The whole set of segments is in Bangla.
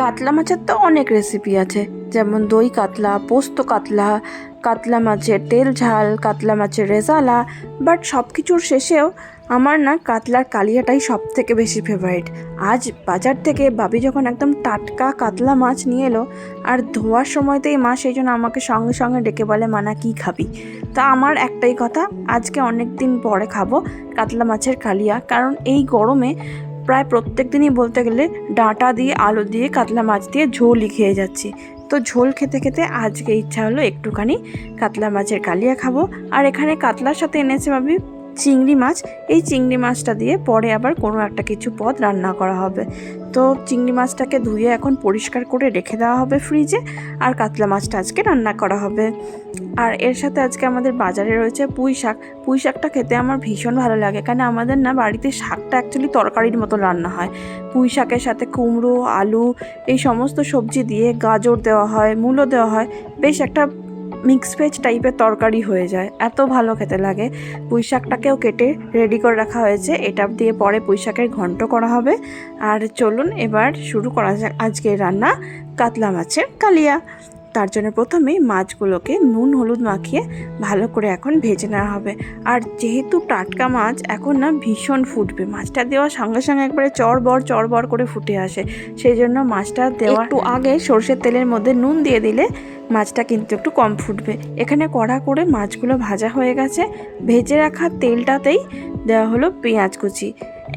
কাতলা মাছের তো অনেক রেসিপি আছে। যেমন দই কাতলা, পোস্ত কাতলা কাতলা মাছের তেল ঝাল, কাতলা মাছের রেজালা বাট সব কিছুর শেষেও আমার না কাতলার কালিয়াটাই সব থেকে বেশি ফেভারিট আজ বাজার থেকে বাবি যখন একদম টাটকা কাতলা মাছ নিয়ে এলো, আর ধোয়ার সময়তেই মা সেই জন্য আমাকে সঙ্গে সঙ্গে ডেকে বলে, মানা, কি খাবি? তা আমার একটাই কথা, আজকে অনেক দিন পরে খাব কাতলা মাছের কালিয়া, কারণ এই গরমে প্রায় প্রত্যেক দিনই বলতে গেলে ডাঁটা দিয়ে, আলু দিয়ে, কাতলা মাছ দিয়ে ঝোলই খেয়ে যাচ্ছি। তো ঝোল খেতে খেতে আজকে ইচ্ছা হলো একটুখানি কাতলা মাছের কালিয়া খাব। আর এখানে কাতলার সাথে এনেছে ভাবি চিংড়ি মাছ, এই চিংড়ি মাছটা দিয়ে পরে আবার কোনো একটা কিছু পদ রান্না করা হবে। তো চিংড়ি মাছটাকে ধুয়ে এখন পরিষ্কার করে রেখে দেওয়া হবে ফ্রিজে, আর কাতলা মাছটা আজকে রান্না করা হবে। আর এর সাথে আজকে আমাদের বাজারে রয়েছে পুঁই শাক। পুঁই শাকটা খেতে আমার ভীষণ ভালো লাগে কারণ আমাদের না বাড়িতে শাকটা অ্যাকচুয়ালি তরকারির মতো রান্না হয়। পুঁই শাকের সাথে কুমড়ো, আলু, এই সমস্ত সবজি দিয়ে গাজর দেওয়া হয়, মূলো দেওয়া হয়। বেশ একটা মিক্স ভেজ টাইপের তরকারি হয়ে যায়। এত ভালো খেতে লাগে। পুঁই শাকটাকেও কেটে রেডি করে রাখা হয়েছে। এটা দিয়ে পরে পুঁই শাকের ঘন্ট করা হবে। আর চলুন এবার শুরু করা যাক আজকের রান্না কাতলা মাছের কালিয়া। তার জন্য প্রথমেই মাছগুলোকে নুন, হলুদ মাখিয়ে ভালো করে এখন ভেজে নেওয়া হবে। আর যেহেতু টাটকা মাছ, এখন না ভীষণ ফুটবে। মাছটা দেওয়ার সঙ্গে সঙ্গে একবারে চড়বর চড়বর করে ফুটে আসে। সেই জন্য মাছটা দেওয়া একটু আগে সর্ষের তেলের মধ্যে নুন দিয়ে দিলে মাছটা কিন্তু একটু কম ফুটবে। এখানে কড়া করে মাছগুলো ভাজা হয়ে গেছে। ভেজে রাখা তেলটাতেই দেওয়া হলো পেঁয়াজ কুচি।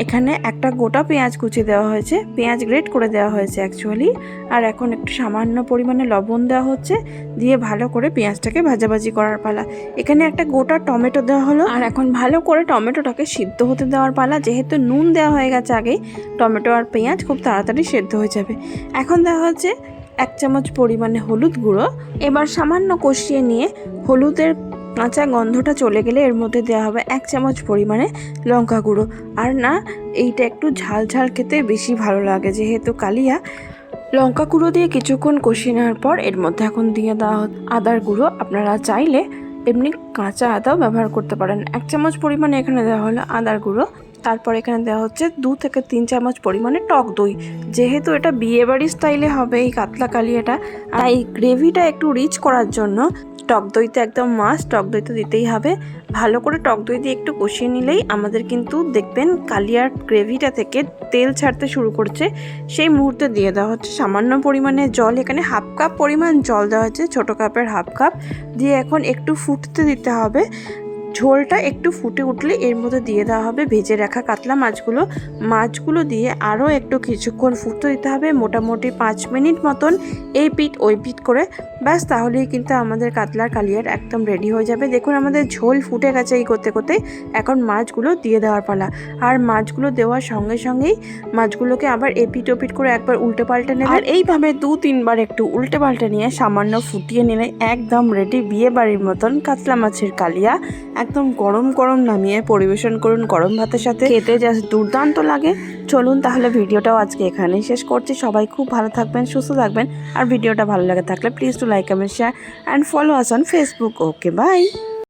এখানে একটা গোটা পেঁয়াজ কুচি দেওয়া হয়েছে। পেঁয়াজ গ্রেট করে দেওয়া হয়েছে অ্যাকচুয়ালি আর এখন একটু সামান্য পরিমাণে লবণ দেওয়া হচ্ছে দিয়ে ভালো করে পেঁয়াজটাকে ভাজাভাজি করার পালা। এখানে একটা গোটা টমেটো দেওয়া হলো। আর এখন ভালো করে টমেটোটাকে সিদ্ধ হতে দেওয়ার পালা। যেহেতু নুন দেওয়া হয়ে গেছে আগেই, টমেটো আর পেঁয়াজ খুব তাড়াতাড়ি সেদ্ধ হয়ে যাবে। এখন দেওয়া হচ্ছে এক চামচ পরিমাণে হলুদ গুঁড়ো। এবার সামান্য কষিয়ে নিয়ে হলুদের কাঁচা গন্ধটা চলে গেলে এর মধ্যে দেওয়া হবে এক চামচ পরিমাণে লঙ্কা গুঁড়ো। আর না, এইটা একটু ঝাল ঝাল খেতে বেশি ভালো লাগে, যেহেতু কালিয়া লঙ্কা গুঁড়ো দিয়ে কিছুক্ষণ কষিয়ে নেওয়ার পর এর মধ্যে এখন দিয়ে দেওয়া আদার গুঁড়ো। আপনারা চাইলে এমনি কাঁচা আদাও ব্যবহার করতে পারেন। এক চামচ পরিমাণে এখানে দেওয়া হলো আদার গুঁড়ো। তারপর এখানে দেওয়া হচ্ছে দু থেকে তিন চামচ পরিমাণে টক দই। যেহেতু এটা বিয়েবাড়ি স্টাইলে হবে, এই কাতলা কালিয়াটা আর এই গ্রেভিটা একটু রিচ করার জন্য টক দইতে একদম মাস্ট, টক দই তো দিতেই হবে। ভালো করে টক দই দিয়ে একটু কষিয়ে নিলেই আমাদের কিন্তু দেখবেন কালিয়ার গ্রেভিটা থেকে তেল ছাড়তে শুরু করছে। সেই মুহূর্তে দিয়ে দেওয়া হচ্ছে সামান্য পরিমাণে জল, এখানে হাফ কাপ পরিমাণ জল দেওয়া হচ্ছে ছোটো কাপের হাফ কাপ। দিয়ে এখন একটু ফুটতে দিতে হবে। ঝোলটা একটু ফুটে উঠলে এর মধ্যে দিয়ে দেওয়া হবে ভেজে রাখা কাতলা মাছগুলো। মাছগুলো দিয়ে আরও একটু কিছুক্ষণ ফুটতে দিতে হবে, মোটামুটি পাঁচ মিনিট মতন এই পিঠ, ওই পিঠ করে ব্যাস তাহলেই কিন্তু আমাদের কাতলার কালিয়ার একদম রেডি হয়ে যাবে। দেখুন আমাদের ঝোল ফুটে গেছে এই করতে করতে। এখন মাছগুলো দিয়ে দেওয়ার পালা। আর মাছগুলো দেওয়ার সঙ্গে সঙ্গেই মাছগুলোকে আবার এপিট ওপিট করে একবার উল্টে পাল্টে নেবে আর এইভাবে দু তিনবার একটু উল্টে পাল্টে নিয়ে সামান্য ফুটিয়ে নিলে একদম রেডি বিয়ে বাড়ির মতন কাতলা মাছের কালিয়া। একদম গরম গরম নামিয়ে পরিবেশন করুন গরম ভাতের সাথে। খেতে জাস্ট দুর্দান্ত লাগে। চলুন তাহলে ভিডিওটাও আজকে এখানেই শেষ করছি। সবাই খুব ভালো থাকবেন, সুস্থ থাকবেন। আর ভিডিওটা ভালো লাগে থাকলে please to like comment share and follow us on Facebook okay bye